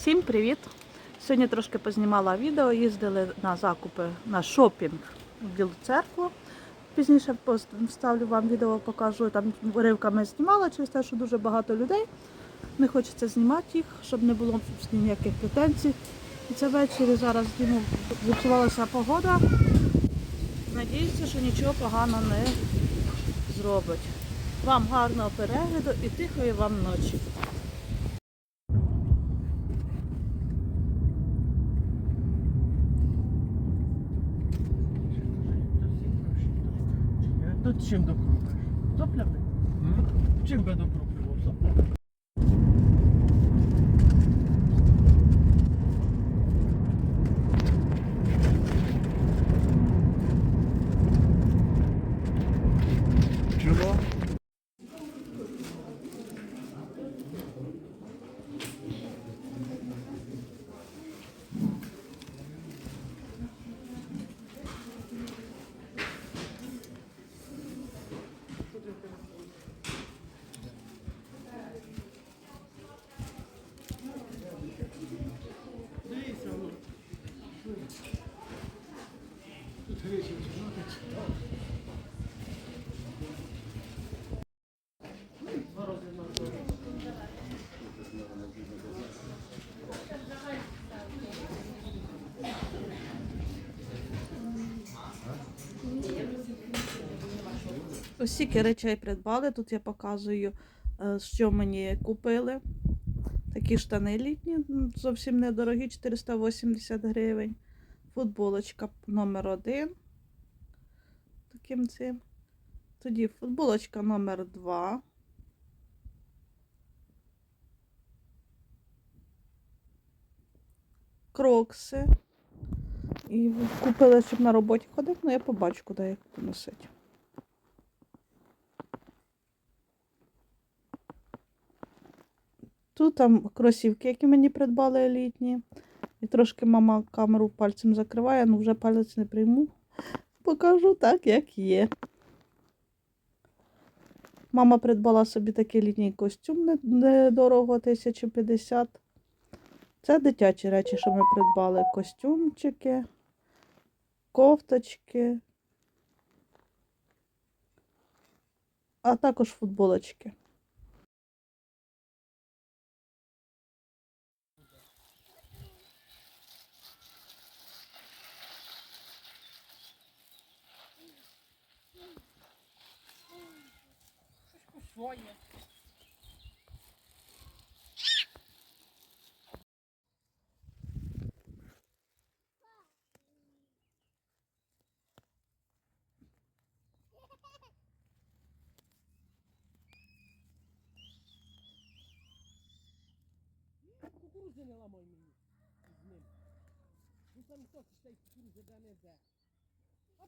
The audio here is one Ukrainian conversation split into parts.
Всім привіт! Сьогодні трошки познімала відео, їздили на закупи на шопінг в Білу церкву. Пізніше вставлю вам відео, покажу. Там уривками знімала через те, що дуже багато людей. Не хочеться знімати їх, щоб не було ніяких претензій. І це ввечері зараз зніму. Зіпсувалася погода. Надіюся, що нічого поганого не зробить. Вам гарного перегляду і тихої вам ночі. Czym doprówkasz? Do plamy. Hmm? Czym będą próbować? Ось стільки речей придбали. Тут я показую, е, що мені купили. Такі штани літні, зовсім недорогі, 480 гривень. Футболочка номер один. Таким цим. Тоді футболочка номер два. Крокси. І купила, щоб на роботі ходити, ну я побачу, куди їх носити. Тут там кросівки, які мені придбали елітні. І трошки мама камеру пальцем закриває, ну вже палець не прийму. Покажу так, як є. Мама придбала собі такий літній костюм недорого, 1050. Це дитячі речі, що ми придбали. Костюмчики, кофточки, а також футболочки. Своє. Кукурузи не ламай мені з ним. Ну там хто ж цей кукурузи де не де. А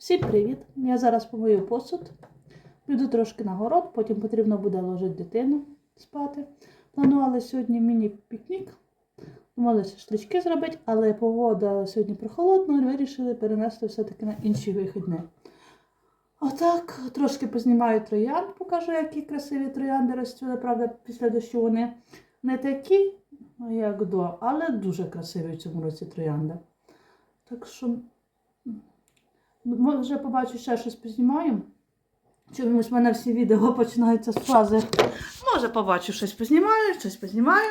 Всім привіт! Я зараз помию посуд. Піду трошки на город, потім потрібно буде ложити дитину спати. Планували сьогодні міні-пікнік. Думали шашлички зробити, але погода сьогодні прохолодна, і вирішили перенести все-таки на інші вихідні. Отак, трошки познімаю троян, покажу, які красиві троянди розцвіли. Правда, після дощу вони не такі, як до, але дуже красиві в цьому році троянди. Так що, може, побачу ще щось познімаю. Чомусь в мене всі відео починаються з фрази. Може, побачу щось познімаю, щось познімаю.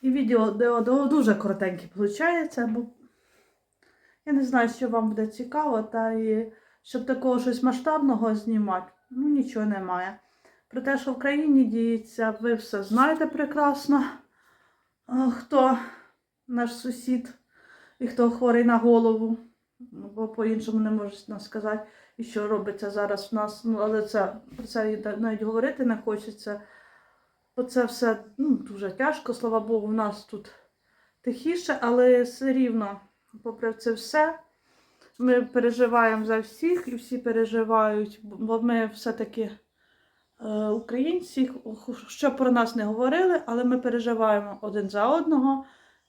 І відео дуже коротеньке виходить, бо я не знаю, що вам буде цікаво, та і щоб такого щось масштабного знімати, ну нічого немає. Про те, що в країні діється, ви все знаєте прекрасно. Хто наш сусід і хто хворий на голову, бо по-іншому не можна сказати, і що робиться зараз в нас. Ну, але це про це навіть говорити не хочеться. Бо це все ну, дуже тяжко, слава Богу, в нас тут тихіше, але все рівно, попри це все, ми переживаємо за всіх і всі переживають, бо ми все-таки е, українці, що про нас не говорили, але ми переживаємо один за одного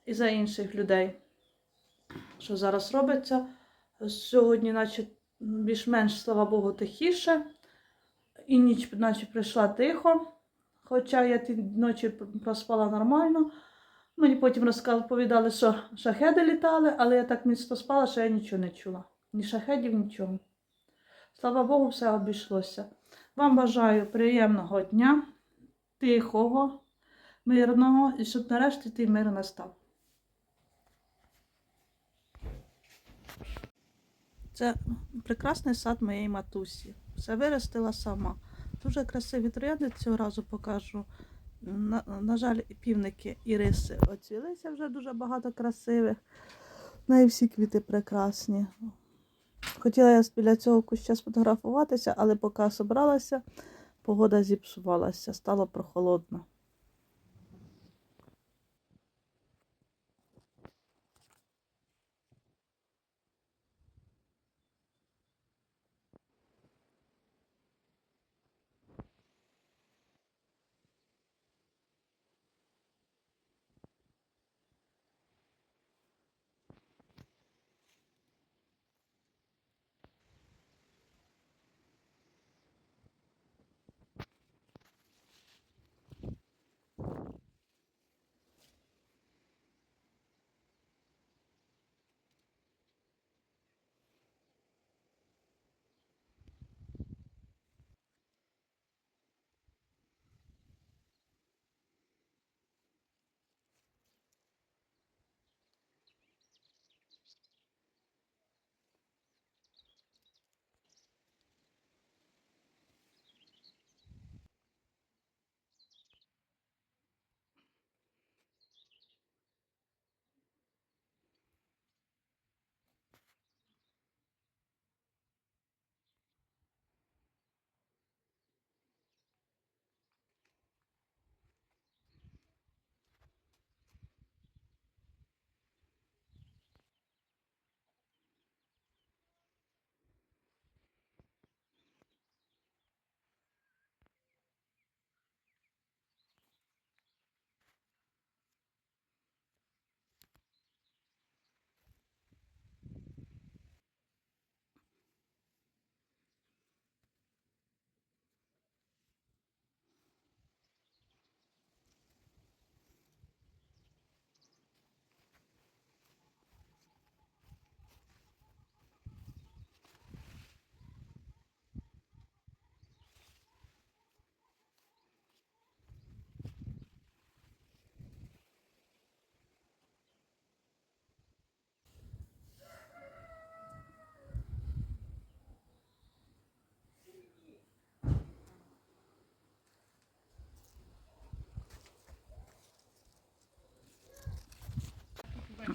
і за інших людей. Що зараз робиться? Сьогодні, наче більш-менш, слава Богу, тихіше, і ніч, наче прийшла тихо. Хоча я ті ночі проспала нормально. Мені потім розповідали, що шахеди літали, але я так міцно спала, що я нічого не чула. Ні шахедів, нічого. Слава Богу, все обійшлося. Вам бажаю приємного дня, тихого, мирного і щоб нарешті той мир настав. Це прекрасний сад моєї матусі. Все виростила сама. Дуже красиві троянди цього разу покажу. На, на жаль, півники і риси оцвілися вже дуже багато красивих. Ну і всі квіти прекрасні. Хотіла я біля цього куща сфотографуватися, але поки собралася, погода зіпсувалася, стало прохолодно.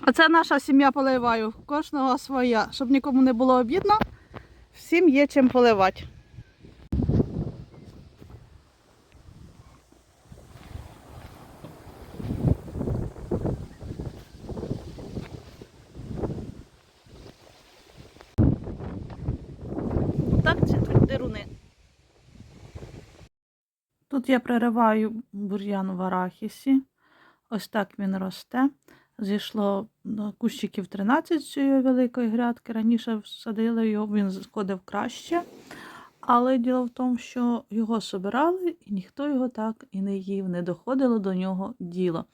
Оце наша сім'я поливаю. Кожного своя. Щоб нікому не було обідно, всім є чим поливати. дируни. Тут я прориваю бур'ян в арахісі. Ось так він росте. Зійшло кущиків 13 з цієї великої грядки. Раніше всадили його, він сходив краще. Але діло в тому, що його собирали, і ніхто його так і не їв, не доходило до нього діло.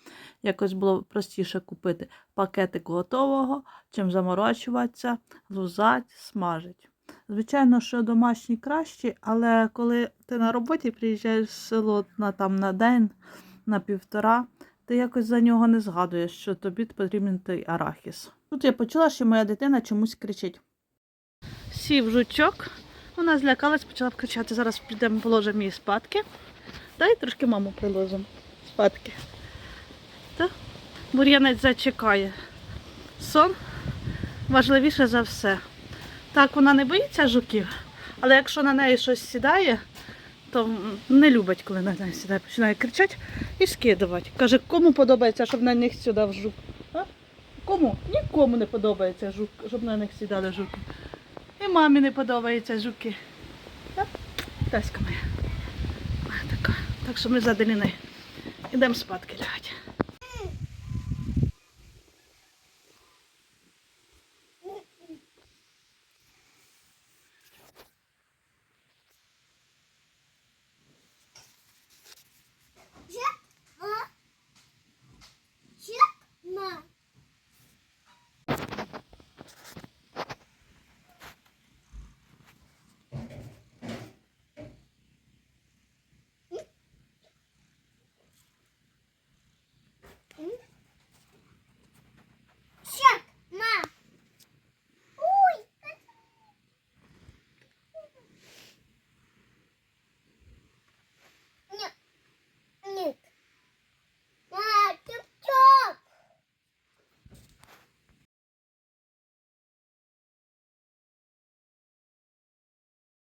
Якось було простіше купити пакетик готового, чим заморочуватися, лузать, смажить. Звичайно, що домашні кращі, але коли ти на роботі приїжджаєш в село на, там, на день, на півтора, ти якось за нього не згадуєш, що тобі потрібен той арахіс. Тут я почула, що моя дитина чомусь кричить. Сів жучок, вона злякалась, почала кричати. Зараз підемо положимо її спадки. Дай трошки маму приложимо спадки. Та бур'янець зачекає. Сон важливіше за все. Так, вона не боїться жуків, але якщо на неї щось сідає, то не любить, коли на неї сюди починає кричати і скидувати. Каже, кому подобається, щоб на них сюди в жук? А? Кому? Нікому не подобається жук, щоб на них сідали жуки. І мамі не подобаються жуки. Так? Таська моя. Така. Так що ми за Деліною йдемо спадки лягати.